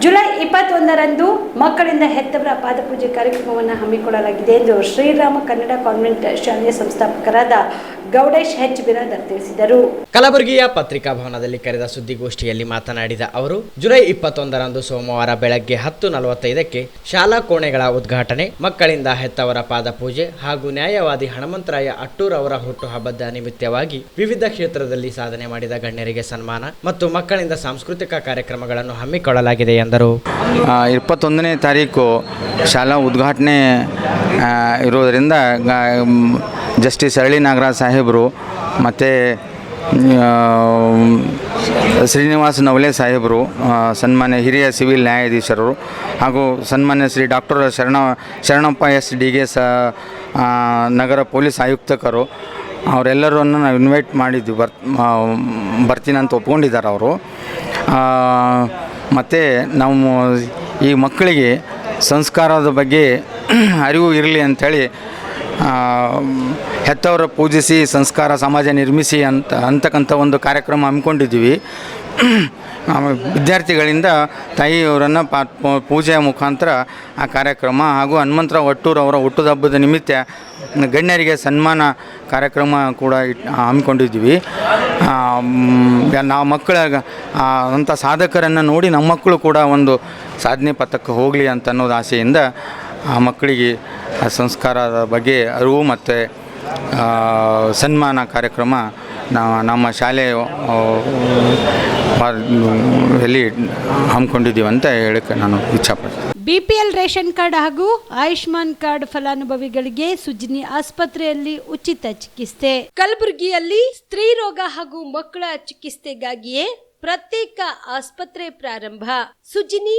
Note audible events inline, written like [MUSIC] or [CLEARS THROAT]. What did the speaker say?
July ಇಪ್ಪತ್ತೊಂದರಂದು ಮಕ್ಕಳಿಂದ ಹೆತ್ತವರ ಪಾದಪೂಜೆ ಕಾರ್ಯಕ್ರಮವನ್ನು ಹಮ್ಮಿಕೊಳ್ಳಲಾಗಿದೆ ಎಂದು ಶ್ರೀರಾಮ ಕನ್ನಡ ಕಾನ್ವೆಂಟ್ ಶಾಲೆಯ ಸಂಸ್ಥಾಪಕರಾದ ಗೌಡೇಶ್ ಹೆಚ್ ಬಿರಾದರ್ ತಿಳಿಸಿದರು. ಕಲಬುರಗಿಯ ಪತ್ರಿಕಾ ಭವನದಲ್ಲಿ ಕರೆದ ಸುದ್ದಿಗೋಷ್ಠಿಯಲ್ಲಿ ಮಾತನಾಡಿದ ಅವರು, ಜುಲೈ ಇಪ್ಪತ್ತೊಂದರಂದು ಸೋಮವಾರ ಬೆಳಗ್ಗೆ ಹತ್ತು ನಲವತ್ತೈದಕ್ಕೆ ಶಾಲಾ ಕೋಣೆಗಳ ಉದ್ಘಾಟನೆ, ಮಕ್ಕಳಿಂದ ಹೆತ್ತವರ ಪಾದಪೂಜೆ ಹಾಗೂ ನ್ಯಾಯವಾದಿ ಹನುಮಂತರಾಯ ಅಟ್ಟೂರ್ ಅವರ ಹುಟ್ಟುಹಬ್ಬದ ನಿಮಿತ್ತವಾಗಿ ವಿವಿಧ ಕ್ಷೇತ್ರದಲ್ಲಿ ಸಾಧನೆ ಮಾಡಿದ ಗಣ್ಯರಿಗೆ ಸನ್ಮಾನ ಮತ್ತು ಮಕ್ಕಳಿಂದ ಸಾಂಸ್ಕೃತಿಕ ಕಾರ್ಯಕ್ರಮಗಳನ್ನು ಹಮ್ಮಿಕೊಳ್ಳಲಾಗಿದೆ ಎಂದರು? ಇಪ್ಪತ್ತೊಂದನೇ ತಾರೀಕು ಶಾಲಾ ಉದ್ಘಾಟನೆ ಇರೋದರಿಂದ ಗ- ಜಸ್ಟಿಸ್ ಅರಳಿ ನಾಗರಾಜ್ ಸಾಹೇಬರು ಮತ್ತು ಶ್ರೀನಿವಾಸ ನವಲೆ ಸಾಹೇಬರು ಸನ್ಮಾನ್ಯ ಹಿರಿಯ ಸಿವಿಲ್ ನ್ಯಾಯಾಧೀಶರು ಹಾಗೂ ಸನ್ಮಾನ್ಯ ಶ್ರೀ ಡಾಕ್ಟರ್ ಶರಣ ಶರಣಪ್ಪ ಎಸ್ ಡಿಗೆ ಸ ಆ, ನಗರ ಪೊಲೀಸ್ ಆಯುಕ್ತಕರು ಅವರೆಲ್ಲರನ್ನು ನಾವು ಇನ್ವೈಟ್ ಮಾಡಿದ್ವಿ ಬರ್ ಬರ್ತೀನಂತ ಒಪ್ಕೊಂಡಿದ್ದಾರೆ ಅವರು. ಮತ್ತು ನಾವು ಈ ಮಕ್ಕಳಿಗೆ ಸಂಸ್ಕಾರದ ಬಗ್ಗೆ [CLEARS THROAT] ಅರಿವು ಇರಲಿ ಅಂಥೇಳಿ ಹೆತ್ತವರ ಪೂಜಿಸಿ, ಸಂಸ್ಕಾರ, ಸಮಾಜ ನಿರ್ಮಿಸಿ ಅಂತ, ಅಂತಕ್ಕಂಥ ಒಂದು ಕಾರ್ಯಕ್ರಮ ಹಮ್ಮಿಕೊಂಡಿದ್ದೀವಿ. [CLEARS THROAT] ವಿದ್ಯಾರ್ಥಿಗಳಿಂದ ತಾಯಿಯವರನ್ನು ಪಾ ಪೂಜೆಯ ಮುಖಾಂತರ ಆ ಕಾರ್ಯಕ್ರಮ ಹಾಗೂ ಹನುಮಂತರಾವ್ ಅವರ ಹುಟ್ಟುಹಬ್ಬದ ನಿಮಿತ್ತ ಗಣ್ಯರಿಗೆ ಸನ್ಮಾನ ಕಾರ್ಯಕ್ರಮ ಕೂಡ ಹಮ್ಮಿಕೊಂಡಿದ್ದೀವಿ. ನಾವು ಮಕ್ಕಳ ಅಂಥ ಸಾಧಕರನ್ನು ನೋಡಿ ನಮ್ಮ ಮಕ್ಕಳು ಕೂಡ ಒಂದು ಸಾಧನೆ ಪಥಕ್ಕೆ ಹೋಗಲಿ ಅಂತ ಅನ್ನೋದು ಆಸೆಯಿಂದ ಆ ಮಕ್ಕಳಿಗೆ ಆ ಸಂಸ್ಕಾರದ ಬಗ್ಗೆ ಅರಿವು ಮತ್ತು ಸನ್ಮಾನ ಕಾರ್ಯಕ್ರಮ ನಮ್ಮ ಶಾಲೆ ಎಲ್ಲಿ ಹಮ್ಮಿಕೊಂಡಿದ್ದೀವಿ ಅಂತ ಹೇಳಕ್ಕೆ ನಾನು ಇಚ್ಛಪಡ್ತೀನಿ. ಬಿಪಿಎಲ್ ರೇಷನ್ ಕಾರ್ಡ್ ಹಾಗೂ ಆಯುಷ್ಮಾನ್ ಕಾರ್ಡ್ ಫಲಾನುಭವಿಗಳಿಗೆ ಸುಜಿನಿ ಆಸ್ಪತ್ರೆಯಲ್ಲಿ ಉಚಿತ ಚಿಕಿತ್ಸೆ. ಕಲಬುರಗಿಯಲ್ಲಿ ಸ್ತ್ರೀ ರೋಗ ಹಾಗೂ ಮಕ್ಕಳ ಚಿಕಿತ್ಸೆಗಾಗಿಯೇ ಪ್ರತ್ಯೇಕ ಆಸ್ಪತ್ರೆ ಪ್ರಾರಂಭ. ಸುಜಿನಿ